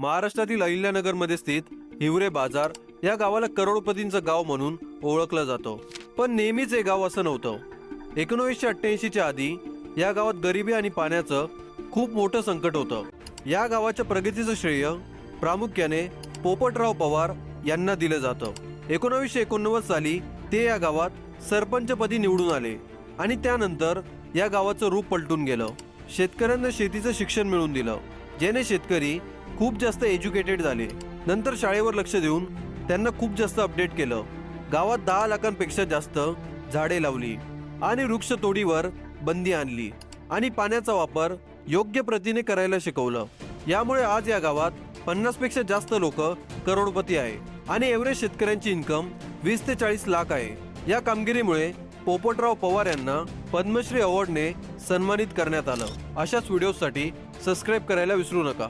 महाराष्ट्रातील अहिल्यानगरमध्ये स्थित हिवरे बाजार या गावाला करोडपतींचं गाव म्हणून ओळखलं जातं. पण नेहमीच हे गाव असं नव्हतं. एकोणीसशे अठ्ठ्याऐंशीच्या आधी या गावात गरिबी आणि पाण्याचं खूप मोठं संकट होतं. या गावाच्या प्रगतीचं श्रेय प्रामुख्याने पोपटराव पवार यांना दिलं जातं. एकोणावीसशे एकोणनव्वद साली ते या गावात सरपंचपदी निवडून आले आणि त्यानंतर या गावाचं रूप पलटून गेलं. शेतकऱ्यांना शेतीचं शिक्षण मिळवून दिलं. ज्याने शेतकरी खूप जास्त एज्युकेटेड झाले. नंतर शाळेवर लक्ष देऊन त्यांना खूप जास्त अपडेट केलं. गावात दहा लाखांपेक्षा जास्त झाडे लावली आणि वृक्ष तोडीवर बंदी आणली आणि पाण्याचा वापर योग्य प्रतीने करायला शिकवलं. यामुळे आज या गावात पन्नासपेक्षा जास्त लोक करोडपती आहे आणि एव्हरेज शेतकऱ्यांची इन्कम वीस ते चाळीस लाख आहे. या कामगिरीमुळे पोपटराव पवार यांना पद्मश्री अवॉर्डने सन्मानित करण्यात आलं. अशाच व्हिडिओसाठी सबस्क्राईब करायला विसरू नका.